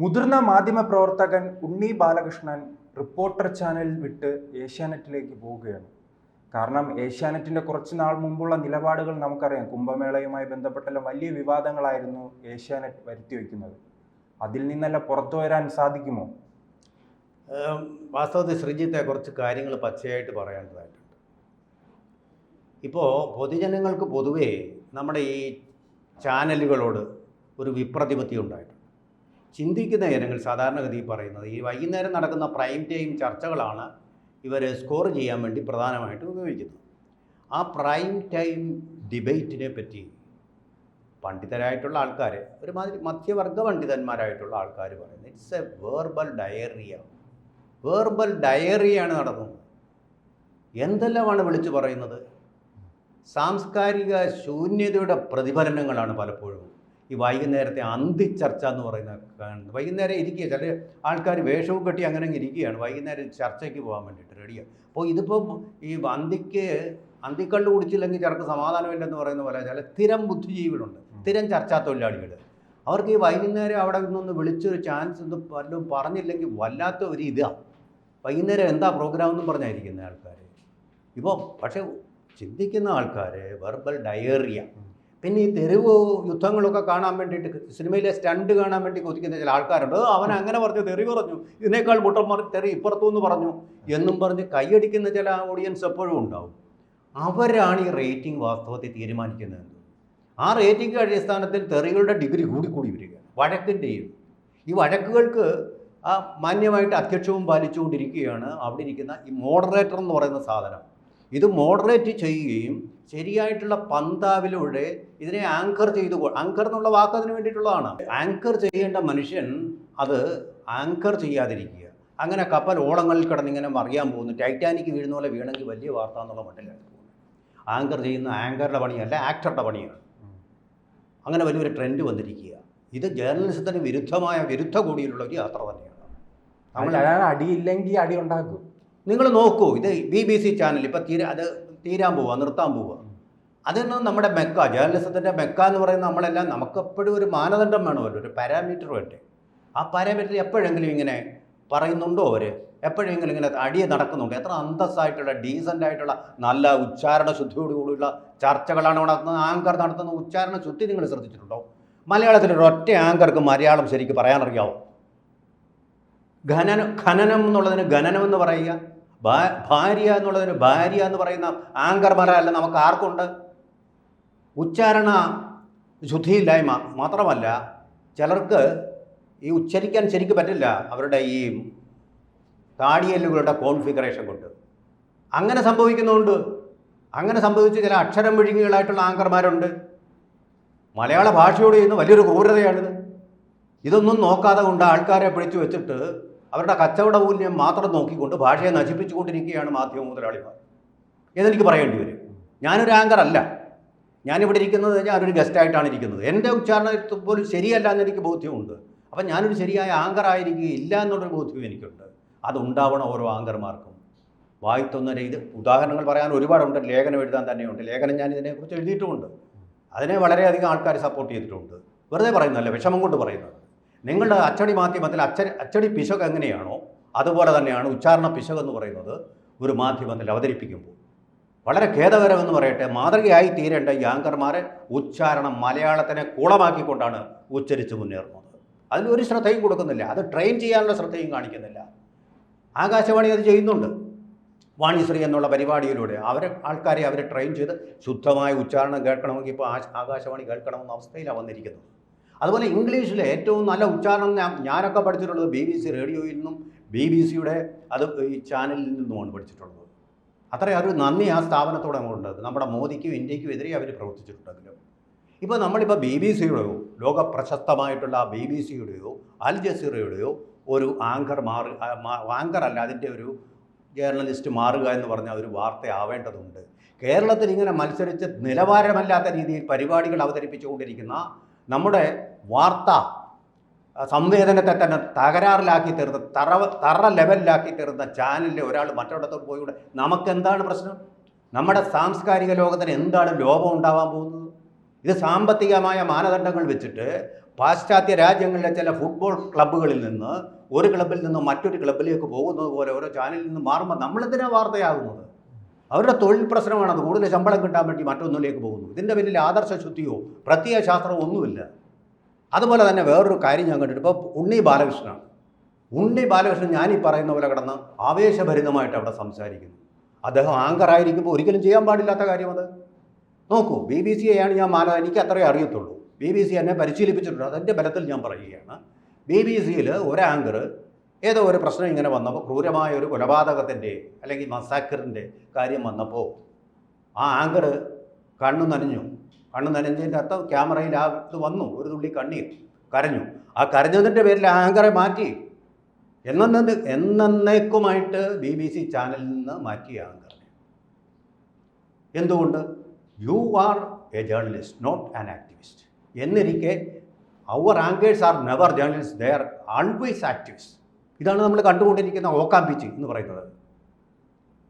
മുതിർന്ന മാധ്യമ പ്രവർത്തകൻ ഉണ്ണി ബാലകൃഷ്ണൻ റിപ്പോർട്ടർ ചാനൽ വിട്ട് ഏഷ്യാനെറ്റിലേക്ക് പോവുകയാണ്. കാരണം ഏഷ്യാനെറ്റിന്റെ കുറച്ച് നാൾ മുമ്പുള്ള നിലപാടുകൾ നമുക്കറിയാം. കുംഭമേളയുമായി ബന്ധപ്പെട്ടെല്ലാം വലിയ വിവാദങ്ങളായിരുന്നു ഏഷ്യാനെറ്റ് വരുത്തി വയ്ക്കുന്നത്. അതിൽ നിന്നല്ല പുറത്തു വരാൻ സാധിക്കുമോ? വാസ്തവത്തിൽ ശ്രീജിത്തെ കുറച്ച് കാര്യങ്ങൾ പച്ചയായിട്ട് പറയേണ്ടതായിട്ടുണ്ട് ഇപ്പോൾ പൊതുജനങ്ങൾക്ക് പൊതുവേ നമ്മുടെ ഈ ചാനലുകളോട് ഒരു വിപ്രതിപത്തി ഉണ്ടായിട്ടുണ്ട്. ചിന്തിക്കുന്ന ഇനങ്ങൾ സാധാരണഗതിയിൽ പറയുന്നത് ഈ വൈകുന്നേരം നടക്കുന്ന പ്രൈം ടൈം ചർച്ചകളാണ് ഇവർ സ്കോർ ചെയ്യാൻ വേണ്ടി പ്രധാനമായിട്ടും ഉപയോഗിക്കുന്നത്. ആ പ്രൈം ടൈം ഡിബേറ്റിനെ പറ്റി പണ്ഡിതരായിട്ടുള്ള ആൾക്കാർ ഒരുമാതിരി മധ്യവർഗ പണ്ഡിതന്മാരായിട്ടുള്ള ആൾക്കാർ പറയുന്നത് it's a verbal diarrhoea verbal ഡയറിയാണ് നടന്നത്. എന്തെല്ലാമാണ് വിളിച്ചു പറയുന്നത്? സാംസ്കാരിക ശൂന്യതയുടെ പ്രതിഫലനങ്ങളാണ് പലപ്പോഴും ഈ വൈകുന്നേരത്തെ അന്തിച്ചർച്ച എന്ന് പറയുന്ന കാണുന്നത്. വൈകുന്നേരം ഇരിക്കുക. ചില ആൾക്കാർ വേഷവും കെട്ടി അങ്ങനെ അങ്ങ് ഇരിക്കുകയാണ്. വൈകുന്നേരം ചർച്ചയ്ക്ക് പോകാൻ വേണ്ടിയിട്ട് റെഡിയാണ് അപ്പോൾ ഇതിപ്പം ഈ അന്തിക്ക് അന്തിക്കള്ള് കുടിച്ചില്ലെങ്കിൽ ചിലർക്ക് സമാധാനമില്ലെന്ന് പറയുന്ന പോലെ ചില സ്ഥിരം ബുദ്ധിജീവികളുണ്ട്. സ്ഥിരം ചർച്ചാ തൊഴിലാളികൾ. അവർക്ക് ഈ വൈകുന്നേരം അവിടെ നിന്നൊന്ന് വിളിച്ചൊരു ചാൻസ് ഒന്നും വല്ലതും പറഞ്ഞില്ലെങ്കിൽ വല്ലാത്ത ഒരു ഇതാണ് വൈകുന്നേരം എന്താ പ്രോഗ്രാം എന്നും പറഞ്ഞായിരിക്കുന്ന ആൾക്കാർ ഇപ്പോൾ പക്ഷേ ചിന്തിക്കുന്ന ആൾക്കാർ വെർബൽ ഡയറിയ പിന്നെ ഈ തെരുവ് യുദ്ധങ്ങളൊക്കെ കാണാൻ വേണ്ടിയിട്ട് സിനിമയിലെ സ്റ്റണ്ട് കാണാൻ വേണ്ടി കൊതിക്കുന്ന ചില ആൾക്കാരുണ്ട്. "ഏ, അവൻ അങ്ങനെ പറഞ്ഞു തെറി പറഞ്ഞു. ഇതിനേക്കാൾ മുട്ടന്മാർ തെറി ഇപ്പുറത്തു നിന്ന് പറഞ്ഞു എന്നും പറഞ്ഞ് കൈയടിക്കുന്ന ചില ഓഡിയൻസ് എപ്പോഴും ഉണ്ടാവും. അവരാണ് ഈ റേറ്റിംഗ് വാസ്തവത്തിൽ തീരുമാനിക്കുന്നത് ആ റേറ്റിംഗ് അടിസ്ഥാനത്തിൽ തെറികളുടെ ഡിഗ്രി കൂടിക്കൂടി വരിക വഴക്കിന്റെയും ഈ വഴക്കുകൾക്ക് ആ മാന്യമായിട്ട് അധ്യക്ഷവും പാലിച്ചുകൊണ്ടിരിക്കുകയാണ് അവിടെ ഇരിക്കുന്ന ഈ മോഡറേറ്റർ എന്ന് പറയുന്ന സാധനം. ഇത് മോഡറേറ്റ് ചെയ്യുകയും ശരിയായിട്ടുള്ള പന്താവിലൂടെ ഇതിനെ ആങ്കർ ചെയ്തു ആങ്കർ എന്നുള്ള വാക്ക് അതിന് വേണ്ടിയിട്ടുള്ളതാണ്. ആങ്കർ ചെയ്യേണ്ട മനുഷ്യൻ അത് ആങ്കർ ചെയ്യാതിരിക്കുക. അങ്ങനെ കപ്പൽ ഓളങ്ങളിൽ കിടന്നിങ്ങനെ മറിയാൻ പോകുന്നു. ടൈറ്റാനിക് വീഴുന്ന പോലെ വീണെങ്കിൽ വലിയ വാർത്ത എന്നുള്ള മട്ടിലാണ് ആങ്കർ ചെയ്യുന്ന ആങ്കറുടെ പണിയല്ല ആക്ടറുടെ പണിയാണ്. അങ്ങനെ വലിയൊരു ട്രെൻഡ് വന്നിരിക്കുക. ഇത് ജേർണലിസത്തിന് വിരുദ്ധമായ വിരുദ്ധ കൂടിയുള്ള ഒരു യാത്ര തന്നെയാണ്. നമ്മൾ അടിയില്ലെങ്കിൽ അടി ഉണ്ടാക്കും. നിങ്ങൾ നോക്കൂ ഇത് ബി ബി സി ചാനൽ ഇപ്പം തീരെ അത് തീരാൻ പോവുക നിർത്താൻ പോവുക അതൊന്നും നമ്മുടെ മെക്ക ജേർണലിസത്തിന്റെ മെക്ക എന്ന് പറയുന്ന നമ്മളെല്ലാം നമുക്കെപ്പോഴും ഒരു മാനദണ്ഡം വേണമല്ലോ ഒരു പാരാമീറ്റർ വേണ്ടേ. ആ പാരാമീറ്റർ എപ്പോഴെങ്കിലും ഇങ്ങനെ പറയുന്നുണ്ടോ അവർ എപ്പോഴെങ്കിലും ഇങ്ങനെ അടിയെ നടക്കുന്നുണ്ട്? എത്ര അന്തസ്സായിട്ടുള്ള ഡീസന്റ് ആയിട്ടുള്ള നല്ല ഉച്ചാരണ ശുദ്ധിയോടുകൂടിയുള്ള ചർച്ചകളാണ് നടത്തുന്നത് ആങ്കർ നടത്തുന്ന ഉച്ചാരണ ശുദ്ധി നിങ്ങൾ ശ്രദ്ധിച്ചിട്ടുണ്ടോ? മലയാളത്തിൽ ഒറ്റ ആങ്കർക്ക് മലയാളം ശരിക്കും പറയാനറിയാവോ? ഖനനം ഖനനം എന്നുള്ളതിന് ഖനനം എന്ന് പറയുക. ഭാര്യ എന്നുള്ളതിന് ഭാര്യ എന്ന് പറയുന്ന ആങ്കർമാരല്ല നമുക്ക് ആർക്കുണ്ട്? ഉച്ചാരണ ശുദ്ധിയില്ലായ്മ മാത്രമല്ല ചിലർക്ക് ഈ ഉച്ചരിക്കാൻ ശരിക്കും പറ്റില്ല അവരുടെ ഈ താടിയല്ലുകളുടെ കോൺഫിഗറേഷൻ കൊണ്ട്. അങ്ങനെ സംഭവിക്കുന്നുണ്ട്. അങ്ങനെ സംഭവിച്ച് ചില അക്ഷരം വിഴുങ്ങികളായിട്ടുള്ള ആങ്കർമാരുണ്ട്. മലയാള ഭാഷയോട് ചെയ്യുന്ന വലിയൊരു ക്രൂരതയാണിത്. ഇതൊന്നും നോക്കാതെ കൊണ്ട് ആൾക്കാരെ പിടിച്ചു വെച്ചിട്ട് അവരുടെ കച്ചവട മൂല്യം മാത്രം നോക്കിക്കൊണ്ട് ഭാഷയെ നശിപ്പിച്ചുകൊണ്ടിരിക്കുകയാണ് മാധ്യമ മുതലാളിമാർ. ഇതെനിക്ക് പറയേണ്ടി വരും. ഞാനൊരു ആങ്കർ അല്ല. ഞാനിവിടെ ഇരിക്കുന്നത് ഞാനൊരു ഗസ്റ്റായിട്ടാണ് ഇരിക്കുന്നത്. എന്റെ ഉച്ചാരണത്തിൽ പോലും ശരിയല്ല എന്ന് എനിക്ക് ബോധ്യമുണ്ട്. അപ്പം ഞാനൊരു ശരിയായ ആങ്കർ ആയിരിക്കുകയില്ല എന്നുള്ളൊരു ബോധ്യം എനിക്കുണ്ട്. അതുണ്ടാവണം ഓരോ ആങ്കർമാർക്കും വായിത്തൊന്നര ഇത് ഉദാഹരണങ്ങൾ പറയാൻ ഒരുപാടുണ്ട്. ലേഖനം എഴുതാൻ തന്നെയുണ്ട്. ലേഖനം ഞാൻ ഇതിനെക്കുറിച്ച് എഴുതിയിട്ടുമുണ്ട്. അതിനെ വളരെയധികം ആൾക്കാർ സപ്പോർട്ട് ചെയ്തിട്ടുണ്ട്. വെറുതെ പറയുന്നതല്ല വിഷമം കൊണ്ട് പറയുന്നത്. നിങ്ങളുടെ അച്ചടി മാധ്യമത്തിൽ അച്ചടി അച്ചടി പിശക് എങ്ങനെയാണോ അതുപോലെ തന്നെയാണ് ഉച്ചാരണ പിശക് എന്ന് പറയുന്നത് ഒരു മാധ്യമത്തിൽ അവതരിപ്പിക്കുമ്പോൾ. വളരെ ഖേദകരമെന്ന് പറയട്ടെ മാതൃകയായി തീരേണ്ട ഈ ആങ്കർമാരെ ഉച്ചാരണം മലയാളത്തിനെ കൂളമാക്കിക്കൊണ്ടാണ് ഉച്ചരിച്ച് മുന്നേറുന്നത്. ഒരു ശ്രദ്ധയും കൊടുക്കുന്നില്ല അത് ട്രെയിൻ ചെയ്യാനുള്ള ശ്രദ്ധയും കാണിക്കുന്നില്ല. ആകാശവാണി അത് ചെയ്യുന്നുണ്ട്. വാണിശ്രീ എന്നുള്ള പരിപാടിയിലൂടെ അവരെ ആൾക്കാരെ അവരെ ട്രെയിൻ ചെയ്ത് ശുദ്ധമായ ഉച്ചാരണം കേൾക്കണമെങ്കിൽ ഇപ്പോൾ ആകാശവാണി കേൾക്കണമെന്ന അവസ്ഥയിലാണ് വന്നിരിക്കുന്നത്. അതുപോലെ ഇംഗ്ലീഷിലെ ഏറ്റവും നല്ല ഉച്ചാരണം ഞാനൊക്കെ പഠിച്ചിട്ടുള്ളത് ബി ബി സി റേഡിയോയിൽ നിന്നും ബി ബി സിയുടെ അത് ഈ ചാനലിൽ നിന്നുമാണ് പഠിച്ചിട്ടുള്ളത്. അത്രയും ഒരു നന്ദി ആ സ്ഥാപനത്തോടെ നമ്മളുണ്ട് നമ്മുടെ മോദിക്കും ഇന്ത്യക്കും എതിരെ അവർ പ്രവർത്തിച്ചിട്ടുണ്ടെങ്കിലും. ഇപ്പോൾ നമ്മളിപ്പോൾ ബി ബി സിയുടെയോ ലോക പ്രശസ്തമായിട്ടുള്ള ബി ബി സിയുടെയോ അൽ ജസീറയുടെയോ ഒരു ആങ്കർ മാറുക ആങ്കർ അല്ല അതിന്റെ ഒരു ജേർണലിസ്റ്റ് മാറുക എന്ന് പറഞ്ഞാൽ ഒരു വാർത്ത ആവേണ്ടതുണ്ട്. കേരളത്തിൽ ഇങ്ങനെ മത്സരിച്ച് നിലവാരമല്ലാത്ത രീതിയിൽ പരിപാടികൾ അവതരിപ്പിച്ചുകൊണ്ടിരിക്കുന്ന നമ്മുടെ വാർത്ത സംവേദനത്തെ തന്നെ തകരാറിലാക്കി തീർന്ന തറ തറ ലെവലിലാക്കി തീർന്ന ചാനലിലെ ഒരാൾ മറ്റൊരിടത്തോട്ട് പോയിക്കൂടെ? നമുക്കെന്താണ് പ്രശ്നം? നമ്മുടെ സാംസ്കാരിക ലോകത്തിന് എന്താണ് ലോപം ഉണ്ടാവാൻ പോകുന്നത്? ഇത് സാമ്പത്തികമായ മാനദണ്ഡങ്ങൾ വെച്ചിട്ട് പാശ്ചാത്യ രാജ്യങ്ങളിലെ ചില ഫുട്ബോൾ ക്ലബ്ബുകളിൽ നിന്ന് ഒരു ക്ലബ്ബിൽ നിന്ന് മറ്റൊരു ക്ലബ്ബിലേക്ക് പോകുന്നത് പോലെ ഓരോ ചാനലിൽ നിന്ന് മാറുമ്പോൾ നമ്മളെന്തിനാണ് വാർത്തയാകുന്നത്? അവരുടെ തൊഴിൽ പ്രശ്നമാണ് അത് കൂടുതൽ ശമ്പളം കിട്ടാൻ വേണ്ടി മറ്റൊന്നിലേക്ക് പോകുന്നു. ഇതിന്റെ പിന്നിൽ ആദർശ ശുദ്ധിയോ പ്രത്യയ ശാസ്ത്രമോ ഒന്നുമില്ല. അതുപോലെ തന്നെ വേറൊരു കാര്യം ഞാൻ കണ്ടിട്ട് ഇപ്പോൾ ഉണ്ണി ബാലകൃഷ്ണനാണ്. ഉണ്ണി ബാലകൃഷ്ണൻ ഞാൻ ഈ പറയുന്ന പോലെ കിടന്ന് ആവേശഭരിതമായിട്ട് അവിടെ സംസാരിക്കുന്നു. അദ്ദേഹം ആങ്കറായിരിക്കുമ്പോൾ ഒരിക്കലും ചെയ്യാൻ പാടില്ലാത്ത കാര്യം അത് നോക്കൂ ബി ബി സിയെയാണ് ഞാൻ മാല എനിക്ക് അത്രേ അറിയത്തുള്ളൂ. ബി ബി സി എന്നെ പരിശീലിപ്പിച്ചിട്ടുണ്ട്. അതിന്റെ ബലത്തിൽ ഞാൻ പറയുകയാണ്. ബി ബി സിയിൽ ഒരു ആങ്കർ ഏതോ ഒരു പ്രശ്നം ഇങ്ങനെ വന്നപ്പോൾ ക്രൂരമായ ഒരു കൊലപാതകത്തിന്റെ അല്ലെങ്കിൽ മസാക്കറിന്റെ കാര്യം വന്നപ്പോൾ ആ ആങ്കർ കണ്ണു നനഞ്ഞു. കണ്ണു നനഞ്ഞതിന്റെ അർത്ഥം ക്യാമറയിൽ ആ ഇത് വന്നു. ഒരു തുള്ളി കണ്ണീർ കരഞ്ഞു. ആ കരഞ്ഞതിന്റെ പേരിൽ ആ ആങ്കറെ മാറ്റി. എന്നെ എന്നേക്കുമായിട്ട് ബി ബി സി ചാനലിൽ നിന്ന് മാറ്റിയ ആങ്കറിനെ എന്തുകൊണ്ട്? You are a journalist not an activist എന്നിരിക്കെ അവർ anchors are never journalist they are always activist ഇതാണ് നമ്മൾ കണ്ടുകൊണ്ടിരിക്കുന്ന ഓക്കാമ്പിച്ച് എന്ന് പറയുന്നത്.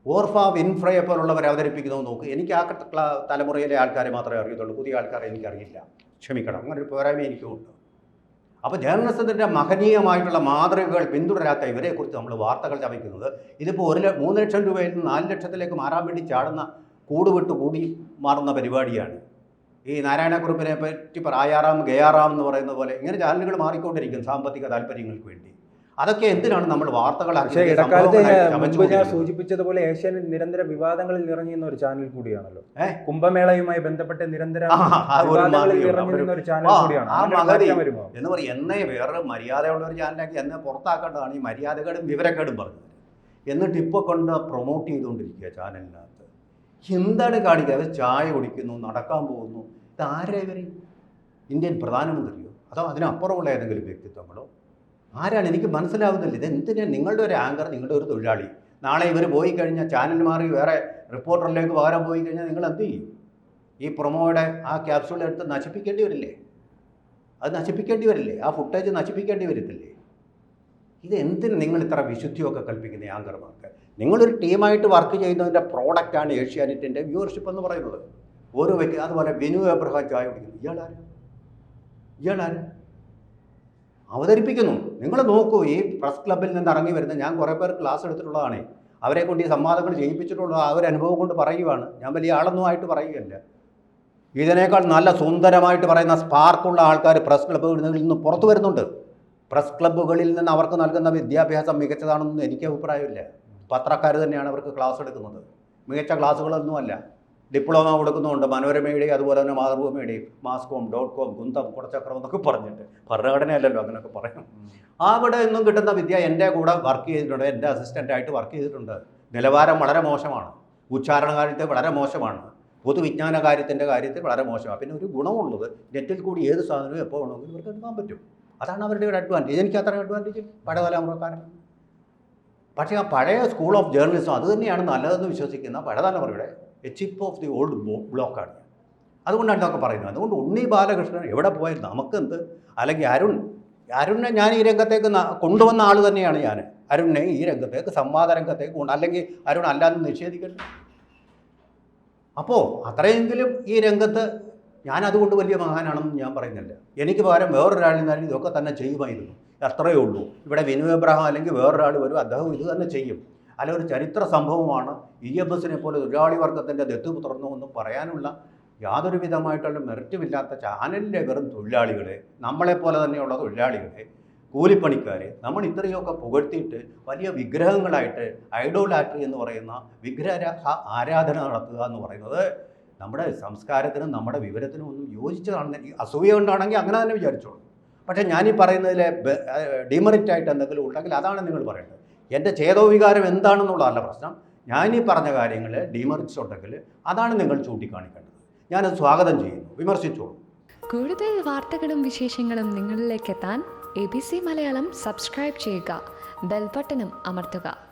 ഓർഫ വിൻഫ്രയെ പോലുള്ളവരെ അവതരിപ്പിക്കുന്നത് നോക്ക്. എനിക്ക് ആ തലമുറയിലെ ആൾക്കാരെ മാത്രമേ അറിയത്തുള്ളൂ. പുതിയ ആൾക്കാരെ എനിക്കറിയില്ല. ക്ഷമിക്കണം. അങ്ങനെ ഒരു പോരായ്മ എനിക്കുമുണ്ട് അപ്പോൾ ജേർണലിസത്തിന്റെ മഹനീയമായിട്ടുള്ള മാതൃകകൾ പിന്തുടരാത്ത ഇവരെക്കുറിച്ച് നമ്മൾ വാർത്തകൾ ചമയ്ക്കുന്നത് ഇതിപ്പോൾ ഒരു മൂന്ന് ലക്ഷം രൂപയിൽ നിന്ന് നാല് ലക്ഷത്തിലേക്ക് മാറാൻ വേണ്ടി ചാടുന്ന കൂടുവിട്ട് കൂടി മാറുന്ന പരിപാടിയാണ്. ഈ നാരായണക്കുറുപ്പിനെ പറ്റി പ്രായാറാം ഗയാറാം എന്ന് പറയുന്ന പോലെ ഇങ്ങനെ ചാനലുകൾ മാറിക്കൊണ്ടിരിക്കും സാമ്പത്തിക താല്പര്യങ്ങൾക്ക് വേണ്ടി. അതൊക്കെ എന്തിനാണ് നമ്മൾ വാർത്തകൾ പക്ഷേ അറിഞ്ഞ് ഇടക്കാലത്ത് ഞാൻ സൂചിപ്പിച്ചതുപോലെ ഏഷ്യാനെറ്റ് നിരന്തര വിവാദങ്ങളിൽ ഇറങ്ങിയുന്ന ഒരു ചാനൽ കൂടിയാണല്ലോ? കുംഭമേളയുമായി ബന്ധപ്പെട്ട് നിരന്തര എന്ന് പറയും എന്നെ വേറെ മര്യാദയുള്ള ഒരു ചാനലാക്കി എന്നെ പുറത്താക്കേണ്ടതാണ് ഈ മര്യാദകേടും വിവരക്കേടും പറഞ്ഞത്. എന്നിട്ട് ഇപ്പോൾ കൊണ്ട് പ്രൊമോട്ട് ചെയ്തുകൊണ്ടിരിക്കുക ചാനലിനകത്ത്. എന്താണ് കാണിക്കുക? അത് ചായ കുടിക്കുന്നു നടക്കാൻ പോകുന്നു. ഇത് ആരാ ഇവർ ഇന്ത്യൻ പ്രധാനമന്ത്രിയോ? അതോ അതിനപ്പുറമുള്ള ഏതെങ്കിലും വ്യക്തിത്വങ്ങളോ? ആരാണ്? എനിക്ക് മനസ്സിലാവുന്നില്ല. ഇത് എന്തിനാണ് നിങ്ങളുടെ ഒരു ആങ്കർ നിങ്ങളുടെ ഒരു തൊഴിലാളി? നാളെ ഇവർ പോയി കഴിഞ്ഞാൽ ചാനൽ മാറി വേറെ റിപ്പോർട്ടറിലേക്ക് പകരം പോയി കഴിഞ്ഞാൽ നിങ്ങൾ എന്ത് ചെയ്യും? ഈ പ്രൊമോയുടെ ആ ക്യാപ്സ്യൂൾ എടുത്ത് നശിപ്പിക്കേണ്ടി വരില്ലേ? അത് നശിപ്പിക്കേണ്ടി വരില്ലേ? ആ ഫുട്ടേജ് നശിപ്പിക്കേണ്ടി വരത്തില്ലേ? ഇത് എന്തിന് നിങ്ങൾ ഇത്ര വിശുദ്ധിയൊക്കെ കൽപ്പിക്കുന്ന ആങ്കർമാർക്ക് നിങ്ങളൊരു ടീമായിട്ട് വർക്ക് ചെയ്യുന്നതിന്റെ പ്രോഡക്റ്റാണ് ഏഷ്യാനെറ്റിന്റെ വ്യൂവർഷിപ്പ് എന്ന് പറയുന്നത്. ഓരോ വ്യക്തി അതുപോലെ വിനു എബ്രഹാം ചായ കുടിക്കുന്നു. ഇയാളാരും? ഇയാളാര്? അവതരിപ്പിക്കുന്നു. നിങ്ങൾ നോക്കൂ ഈ പ്രസ് ക്ലബിൽ നിന്ന് ഇറങ്ങി വരുന്ന ഞാൻ കുറേ പേർ ക്ലാസ് എടുത്തിട്ടുള്ളതാണ്. അവരെ കൊണ്ട് ഈ സംവാദങ്ങൾ ചെയ്യിപ്പിച്ചിട്ടുള്ള ആ ഒരു അനുഭവം കൊണ്ട് പറയുവാണ്. ഞാൻ വലിയ ആളൊന്നും ആയിട്ട് പറയുകയല്ല. ഇതിനേക്കാൾ നല്ല സുന്ദരമായിട്ട് പറയുന്ന സ്പാർക്കുള്ള ആൾക്കാർ പ്രസ് ക്ലബ്ബുകളിൽ നിന്ന് പുറത്തു വരുന്നുണ്ട്. പ്രസ് ക്ലബ്ബുകളിൽ നിന്ന് അവർക്ക് നൽകുന്ന വിദ്യാഭ്യാസം മികച്ചതാണെന്നൊന്നും എനിക്ക് അഭിപ്രായമില്ല. പത്രക്കാർ തന്നെയാണ് അവർക്ക് ക്ലാസ് എടുക്കുന്നത്. മികച്ച ക്ലാസ്സുകളൊന്നുമല്ല. ഡിപ്ലോമ കൊടുക്കുന്നുണ്ട് മനോരമയുടെയും അതുപോലെ തന്നെ മാതൃഭൂമിയുടെയും മാസ്കോം ഡോട്ട് കോം കുന്തം കുടച്ചക്രം എന്നൊക്കെ പറഞ്ഞിട്ട്. ഭരണഘടനയല്ലല്ലോ അങ്ങനെയൊക്കെ പറയും. അവിടെ നിന്നും കിട്ടുന്ന വിദ്യ എന്റെ കൂടെ വർക്ക് ചെയ്തിട്ടുണ്ട്. എന്റെ അസിസ്റ്റന്റായിട്ട് വർക്ക് ചെയ്തിട്ടുണ്ട്. നിലവാരം വളരെ മോശമാണ്. ഉച്ചാരണ കാര്യത്തിൽ വളരെ മോശമാണ്. പൊതുവിജ്ഞാന കാര്യത്തിന്റെ കാര്യത്തിൽ വളരെ മോശമാണ്. പിന്നെ ഒരു ഗുണമുള്ളത് നെറ്റിൽ കൂടി ഏത് സാധനവും എപ്പോൾ വേണമെങ്കിലും ഇവർക്ക് എടുക്കാൻ പറ്റും. അതാണ് അവരുടെ ഒരു അഡ്വാന്റേജ് എനിക്ക് അത്ര അഡ്വാന്റേജ് പഴയ തലമുറക്കാരൻ പക്ഷേ ആ പഴയ സ്കൂൾ ഓഫ് ജേർണലിസം അത് തന്നെയാണ് നല്ലതെന്ന് വിശ്വസിക്കുന്ന പഴയ തലമുറയുടെ a chip of the old ബ്ലോക്കാണ് അതുകൊണ്ടാണ് ഇതൊക്കെ പറയുന്നത്. അതുകൊണ്ട് ഉണ്ണി ബാലകൃഷ്ണൻ എവിടെ പോയാലും നമുക്കെന്ത്? അല്ലെങ്കിൽ അരുൺ അരുണിനെ ഞാൻ ഈ രംഗത്തേക്ക് കൊണ്ടുവന്ന ആൾ തന്നെയാണ് ഞാൻ. അരുണിനെ ഈ രംഗത്തേക്ക് സംവാദ രംഗത്തേക്ക് കൊണ്ട് അല്ലെങ്കിൽ അരുൺ അല്ലാതെ നിഷേധിക്കണ്ട അപ്പോൾ അത്രയെങ്കിലും ഈ രംഗത്ത് ഞാൻ അതുകൊണ്ട് വലിയ മഹാനാണെന്ന് ഞാൻ പറയുന്നില്ല. എനിക്ക് പകരം വേറൊരാളിൽ നിന്നാലും ഇതൊക്കെ തന്നെ ചെയ്യുമായിരുന്നു. അത്രയേ ഉള്ളൂ. ഇവിടെ വിനു എബ്രഹാം അല്ലെങ്കിൽ വേറൊരാൾ വരും അദ്ദേഹം ഇത് തന്നെ ചെയ്യും. അല്ല ഒരു ചരിത്ര സംഭവമാണ്. ഇ എഫ് എസിനെ പോലെ തൊഴിലാളി വർഗത്തിന്റെ ദത്ത് തുറന്നു ഒന്നും പറയാനുള്ള യാതൊരു വിധമായിട്ടുള്ള മെറിറ്റുമില്ലാത്ത ചാനലിലെ വെറും തൊഴിലാളികളെ നമ്മളെപ്പോലെ തന്നെയുള്ള തൊഴിലാളികളെ കൂലിപ്പണിക്കാരെ നമ്മൾ ഇത്രയൊക്കെ പുകഴ്ത്തിയിട്ട് വലിയ വിഗ്രഹങ്ങളായിട്ട് ഐഡോലാട്രി എന്ന് പറയുന്ന വിഗ്രഹ ആരാധന നടത്തുക എന്ന് പറയുന്നത് നമ്മുടെ സംസ്കാരത്തിനും നമ്മുടെ വിവരത്തിനും ഒന്നും യോജിച്ചതാണെന്ന് എനിക്ക് അസൂയ കൊണ്ടാണെങ്കിൽ അങ്ങനെ തന്നെ വിചാരിച്ചോളൂ. പക്ഷേ ഞാനീ പറയുന്നതിലെ ഡിമെറിറ്റ് ആയിട്ട് എന്തെങ്കിലും ഉണ്ടെങ്കിൽ അതാണ് നിങ്ങൾ പറയേണ്ടത്. എന്റെ ചേതോവികാരം എന്താണെന്നുള്ളതല്ല പ്രശ്നം. ഞാൻ ഈ പറഞ്ഞ കാര്യങ്ങൾ ഡിമെറിറ്റ്സ് ഉണ്ടെങ്കിൽ അതാണ് നിങ്ങൾ ചൂണ്ടിക്കാണിക്കേണ്ടത്. ഞാനത് സ്വാഗതം ചെയ്യുന്നു. വിമർശിച്ചോളൂ. കൂടുതൽ വാർത്തകളും വിശേഷങ്ങളും നിങ്ങളിലേക്ക് എത്താൻ A B C Malayalam subscribe ചെയ്യുക. ബെൽബട്ടനും അമർത്തുക.